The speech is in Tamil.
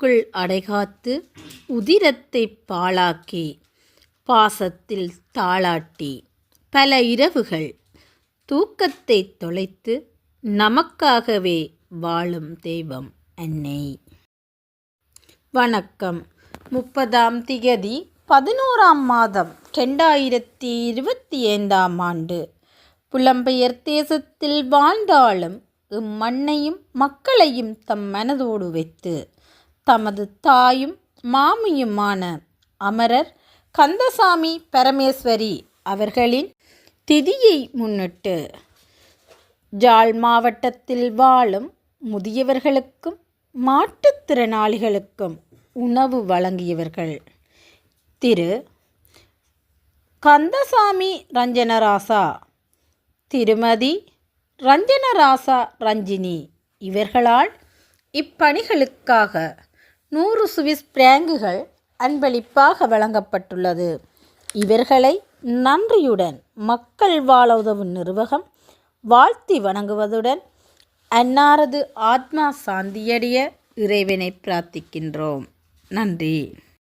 உள்ளுக்குள் அடைகாத்து உதிரத்தை பாழாக்கி பாசத்தில் தாளாட்டி பல இரவுகள் தூக்கத்தை தொலைத்து நமக்காகவே வாழும் தெய்வம் அன்னை. வணக்கம். முப்பதாம் திகதி பதினோராம் மாதம் ரெண்டாயிரத்தி இருபத்தி ஐந்தாம் ஆண்டு. புலம்பெயர் தேசத்தில் வாழ்ந்தாலும் இம்மண்ணையும் மக்களையும் தம் மனதோடு வைத்து தமது தாயும் மாமியுமான அமரர் கந்தசாமி பரமேஸ்வரி அவர்களின் திதியை முன்னிட்டு ஜாழ் மாவட்டத்தில் வாழும் முதியவர்களுக்கும் மாற்றுத்திறனாளிகளுக்கும் உணவு வழங்கியவர்கள். திரு. கந்தசாமி ரஞ்சனராசா திருமதி ரஞ்சனராசா ரஞ்சினி இவர்களால் இப்பணிகளுக்காக நூறு சுவிஸ் பிராங்குகள் அன்பளிப்பாக வழங்கப்பட்டுள்ளது. இவர்களை நன்றியுடன் மக்கள் வாழ உதவும் நிர்வாகம் வாழ்த்தி வணங்குவதுடன் அன்னாரது ஆத்மா சாந்தியடைய இறைவனை பிரார்த்திக்கின்றோம். நன்றி.